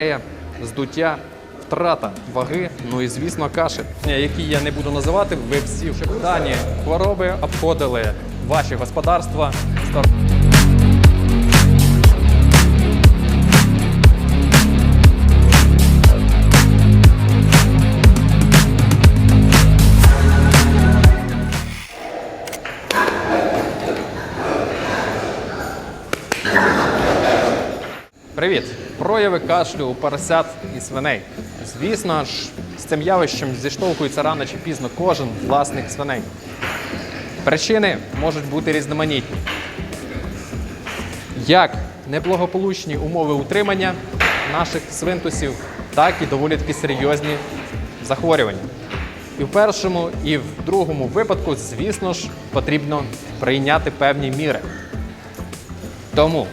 діарея, здуття, втрата ваги, ну і звісно кашель, які я не буду називати, ви всі вже дані хвороби обходили ваші господарства. Привіт! Прояви кашлю у поросят і свиней. Звісно ж, з цим явищем зіштовхується рано чи пізно кожен власник свиней. Причини можуть бути різноманітні. Як неблагополучні умови утримання наших свинтусів, так і доволі таки серйозні захворювання. І в першому, і в другому випадку, звісно ж, потрібно прийняти певні міри. Тому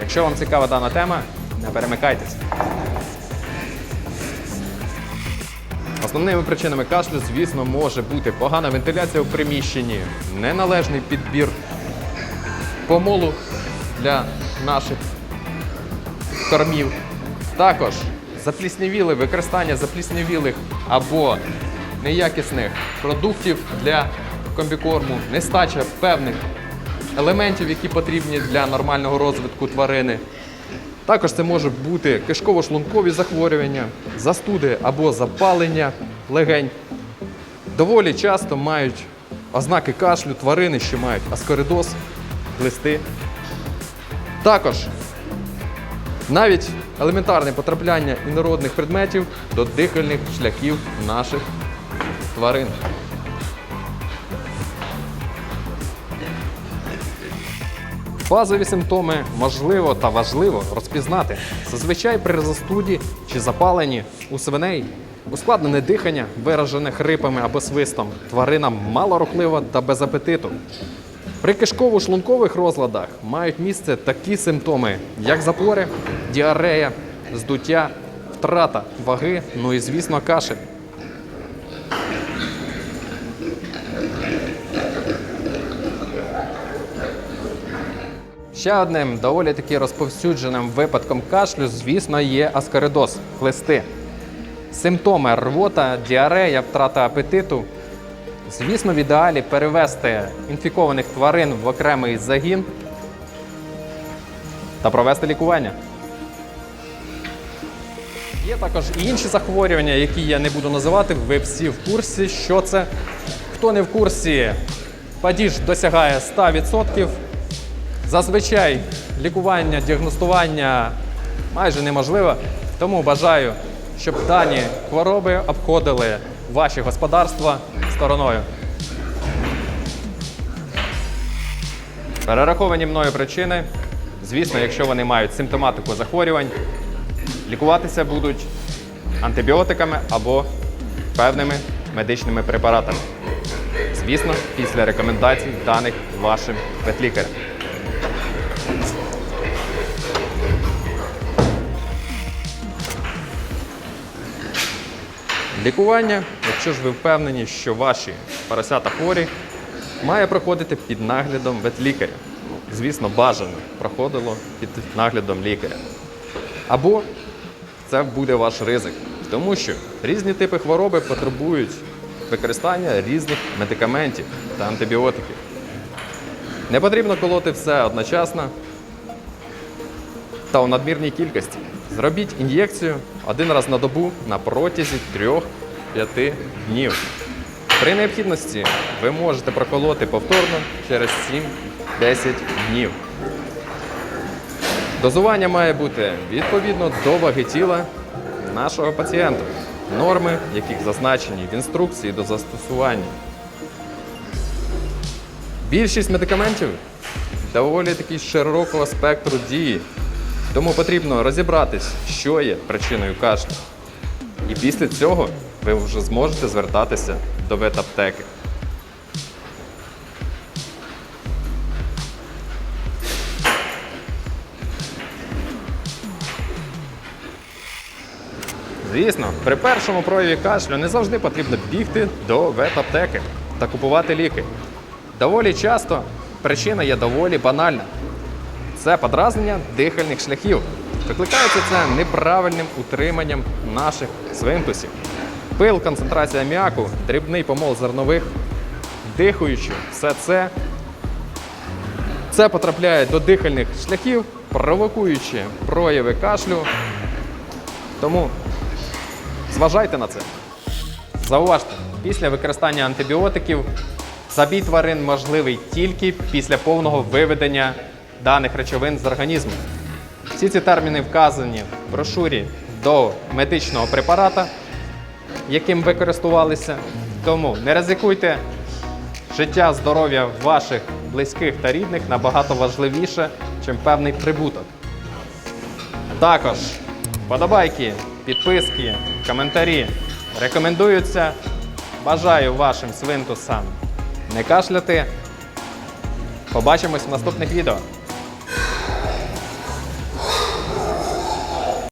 Якщо вам цікава дана тема, не перемикайтеся. Основними причинами кашлю, звісно, може бути погана вентиляція у приміщенні, неналежний підбір помолу для наших кормів. Також запліснявіле використання запліснявілих або неякісних продуктів для комбікорму, нестача певних елементів, які потрібні для нормального розвитку тварини. Також це може бути кишково-шлункові захворювання, застуди або запалення легень. Доволі часто мають ознаки кашлю тварини, що мають аскоридоз, глисти. Також навіть елементарне потрапляння інородних предметів до дихальних шляхів наших тварин. Базові симптоми можливо та важливо розпізнати. Зазвичай при застуді чи запаленні у свиней ускладнене дихання, виражене хрипами або свистом. Тварина малорухлива та без апетиту. При кишково-шлункових розладах мають місце такі симптоми, як запори, діарея, здуття, втрата ваги, ну і звісно кашель. Ще одним доволі таки розповсюдженим випадком кашлю, звісно, є аскаридоз хлисти. Симптоми рвота, діарея, втрата апетиту. Звісно, в ідеалі перевести інфікованих тварин в окремий загін та провести лікування. Є також і інші захворювання, які я не буду називати. Ви всі в курсі, що це. Хто не в курсі, падіж досягає 100%. Зазвичай лікування, діагностування майже неможливо, тому бажаю, щоб дані хвороби обходили ваші господарства стороною. Перераховані мною причини, звісно, якщо вони мають симптоматику захворювань, лікуватися будуть антибіотиками або певними медичними препаратами. Звісно, після рекомендацій даних вашим ветлікарем. Лікування, якщо ж ви впевнені, що ваші поросята хворі, має проходити під наглядом ветлікаря. Звісно, бажано проходило під наглядом лікаря. Або це буде ваш ризик, тому що різні типи хвороби потребують використання різних медикаментів та антибіотиків. Не потрібно колоти все одночасно та у надмірній кількості. Зробіть ін'єкцію один раз на добу на протязі 3-5 днів. При необхідності ви можете проколоти повторно через 7-10 днів. Дозування має бути відповідно до ваги тіла нашого пацієнта, норми, яких зазначені в інструкції до застосування. Більшість медикаментів доволі таки широкого спектру дії, тому потрібно розібратись, що є причиною кашлю. І після цього ви вже зможете звертатися до ветаптеки. Звісно, при першому прояві кашлю не завжди потрібно бігти до ветаптеки та купувати ліки. Доволі часто причина є доволі банальна. Це подразнення дихальних шляхів. Викликається це неправильним утриманням наших свинтусів. Пил, концентрація аміаку, дрібний помол зернових, дихаючи, все це це потрапляє до дихальних шляхів, провокуючи прояви кашлю. Тому зважайте на це. Зауважте, після використання антибіотиків забій тварин можливий тільки після повного виведення даних речовин з організму. Всі ці терміни вказані в брошурі до медичного препарата, яким ви користувалися. Тому не ризикуйте. Життя, здоров'я ваших близьких та рідних набагато важливіше, ніж певний прибуток. Також подобайки, підписки, коментарі рекомендуються. Бажаю вашим свинтусам не кашляти. Побачимось в наступних відео.